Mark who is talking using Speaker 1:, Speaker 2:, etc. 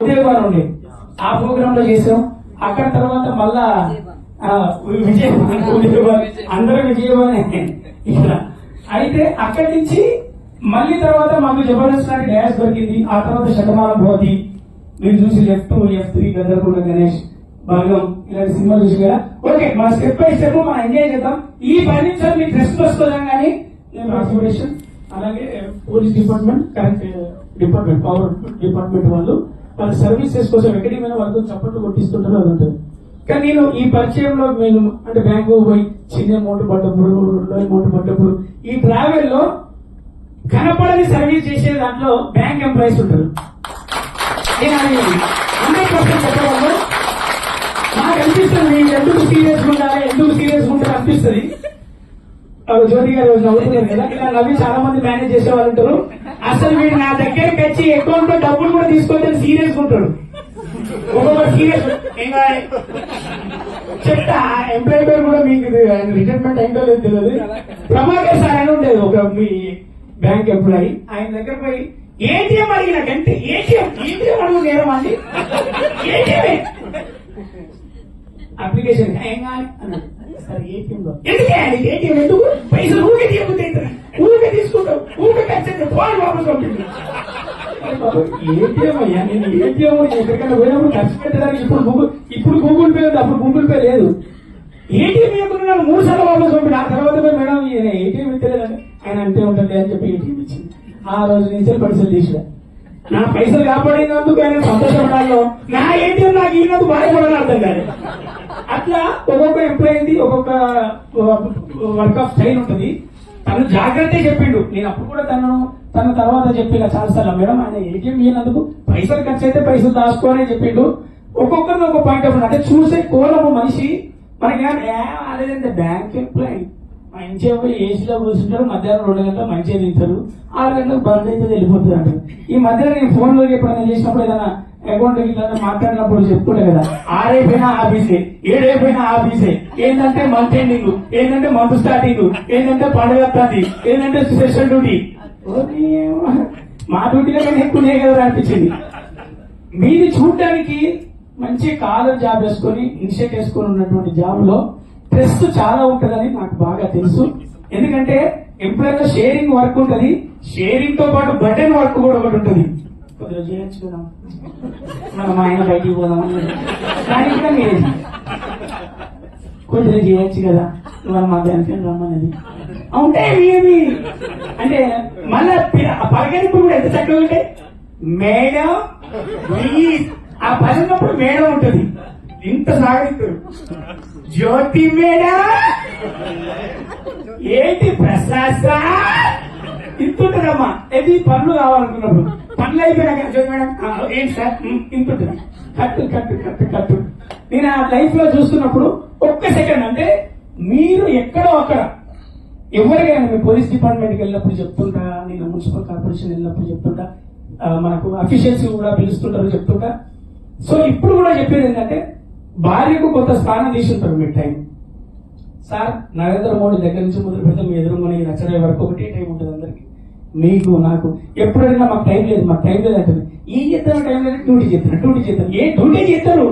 Speaker 1: ఉదయభాన్ ఆ ప్రోగ్రామ్లో చేసాం అక్కడ తర్వాత మళ్ళా ఆ, అందరూ విజయవాడే అయితే అక్కడి నుంచి మళ్ళీ తర్వాత మాకు జబర్దస్త్ లాంటి డ్యాన్స్ దొరికింది. ఆ తర్వాత శతమాన భవతి. మీరు చూసి ఎఫ్ టూ ఎఫ్ త్రీ గందరగోళ గణేష్ భాగం ఇలాంటి సినిమాలు చూసి కదా. ఓకే మన స్టెప్ బై స్టెప్ మనం ఎంజాయ్ చేద్దాం. ఈ పది నిమిషాలు మీ రెస్ట్ కానీ నేను అలాగే police department current department power department వాళ్ళు వాళ్ళ సర్వీసెస్ కోసం ఎక్కడైనా వాళ్ళతో చప్పట్లు కొట్టిస్తుంటారో అది ఉంటుంది కానీ నేను ఈ పరిచయంలో నేను అంటే బ్యాంకు పోయి చిన్న అమౌంట్ పడ్డప్పుడు అమౌంట్ పడ్డప్పుడు ఈ ట్రావెల్లో కనపడని సర్వీస్ చేసే దాంట్లో బ్యాంక్ ఎంప్లాయీస్ ఉంటారు. నేను అది హండ్రెడ్ పర్సెంట్ నాకు అనిపిస్తుంది నేను ఎందుకు సీరియస్ ఉండాలి ఎందుకు సీరియస్ ఉంటారు అనిపిస్తుంది. జ్యోతి గారు నవ్వుతున్నారు కదా ఇలా నవ్వి చాలా మంది మేనేజ్ చేసే వాళ్ళు ఉంటారు. అసలు వీడు నా దగ్గరికి వచ్చి అకౌంట్లో డబ్బులు కూడా తీసుకొని చేసుకుంటాడు. ఒక్కొక్క సీరియస్ ఇంకా చెప్తా ఎంప్లాయీ పేరు కూడా మీకు ఆయన రిటైర్మెంట్ అయిందో లేదు తెలియదు. ప్రభాకర్ సార్ అని ఉండేది ఒక మీ బ్యాంక్ ఎంప్లాయీ ఆయన దగ్గర పోయి ఏటీఎం అడిగిన గంటే ఏటీఎం ఏటీఎం అడుగు నేరం అండి ఏటీఎం అప్లికేషన్ ఏం కావాలి? అన్నాడు. సార్ ఏటీఎం లో. ఎందుకే ఏటీఎం ఎందుకు? పైసలు ఊరికే తీయకపోతే ఊరికే తీసుకుంటావు. ఊరికే ఖర్చు ఫోన్ వాపస్ పంపించు. ఏటీఎం నేను ఏటీఎం ఎక్కడికైనా పోయినప్పుడు ఖర్చు పెట్టడానికి ఇప్పుడు గూగుల్ ఇప్పుడు గూగుల్ పే ఉంది. అప్పుడు గూగుల్ పే లేదు. ఏటీఎం ఇవ్వకుండా మూడు సార్లు వాపస్ పంపిణీ ఆ తర్వాత మేడం ఈయన ఏటీఎం ఇచ్చలేదని ఆయన అంటే ఉంటుంది అని చెప్పి ఏటీఎం ఇచ్చింది. ఆ రోజు నుంచి పైసలు తీసిన నా పైసలు కాపాడినందుకు ఆయన సంతోషపడాలో నా ఏటీఎం నాకు ఈయనందుకు బాధపడాలని అర్థం కాదు అట్లా ఒక్కొక్క ఎంప్లాయీది ఒక్కొక్క వర్క్ ఆఫ్ స్టైల్ ఉంటుంది. తను జాగ్రత్త చెప్పిండు. నేను అప్పుడు కూడా తను తన తర్వాత చెప్పిన చాలా సార్లు మేడం ఆయన ఏటీఎం ఇయ్యనందుకు? పైసలు ఖర్చు అయితే పైసలు దాచుకోవాలని చెప్పిండు. ఒక్కొక్కరిని ఒక పాయింట్ ఆఫ్ అంటే చూసే కోలము మనిషి. మనకి అదేంటే బ్యాంక్ ఎంప్లాయీ? మంచిగా పోయి ఏసీలో కూర్చుంటారు మధ్యాహ్నం రెండు గంటలు మంచిగా తింటారు. ఆరు గంటలకు బంద్ అయితే వెళ్ళిపోతుంది ఈ మధ్యలో నేను ఫోన్లో ఎప్పుడైనా చేసినప్పుడు ఏదైనా అకౌంట్ ఇట్లా మాట్లాడినప్పుడు చెప్పుకుంటా కదా ఆరైపోయినా ఆఫీసే ఏడైపోయినా ఆఫీసే. ఏంటంటే మంత్ ఎండింగ్ ఏంటంటే మంత్ స్టార్టింగ్ ఏంటంటే పండుగ ఏంటంటే స్పెషల్ డ్యూటీ మా డ్యూటీలో నేను ఎక్కువనే కదా అనిపించింది. మీది చూడడానికి మంచి కాలర్ జాబ్ వేసుకొని ఇనిషియేట్ వేసుకొని ఉన్నటువంటి జాబ్లో స్ట్రెస్ చాలా ఉంటుందని నాకు బాగా తెలుసు. ఎందుకంటే ఎంప్లాయర్ షేరింగ్ వర్క్ ఉంటుంది. షేరింగ్తో పాటు బటన్ వర్క్ కూడా ఒకటి ఉంటుంది. కొద్దిగా చేయొచ్చు కదా. మనం ఆయన బయటికి పోదాం దానికి కూడా లేదు కొద్దిగా చేయొచ్చు కదా. ఇవాళ మా బ్యాంక్ రమ్మన్నది. ఉంటే ఏమి? అంటే మళ్ళా పలకరింపు కూడా ఎంత చక్కగా ఉంటే మేడం ఆ పలినప్పుడు మేడం ఉంటుంది. ఇంత సాగిస్తారు జ్యోతి మేడం ఏంటి ప్రసాద్ సార్ ఇంతుంటదమ్మా ఇది పనులు కావాలనుకున్నప్పుడు. పనులు అయిపోయినాక జ్యోతి మేడం "ఆ, ఏంటి సార్? "ఉమ్, ఇంతుంటది కట్టు కట్టు కట్టు కట్టు. నేను ఆ లైఫ్లో చూస్తున్నప్పుడు ఒక్క సెకండ్ అంటే మీరు ఎక్కడో అక్కడ ఎవరికైనా మీ పోలీస్ డిపార్ట్మెంట్కి వెళ్ళినప్పుడు చెప్తుంటా నేను మున్సిపల్ కార్పొరేషన్ వెళ్ళినప్పుడు చెప్తుంటా మనకు అఫీషియల్స్ కూడా పిలుస్తుంటారు చెప్తుంటా. సో ఇప్పుడు కూడా చెప్పేది ఏంటంటే భార్యకు కొంత స్థానం తీసి మీ టైం. సార్ నరేంద్ర మోడీ దగ్గర నుంచి మొదలు పెడితే మీ ఎదురుమని నచ్చడే వరకు ఒకటే టైం ఉంటుంది అందరికి. మీకు నాకు ఎప్పుడైనా మాకు టైం లేదు మాకు టైం లేదు అంటుంది ఏం చేస్తాను టైం లేదు డ్యూటీ చేస్తాను డ్యూటీ చేస్తాను ఏ డ్యూటీ చేస్తారు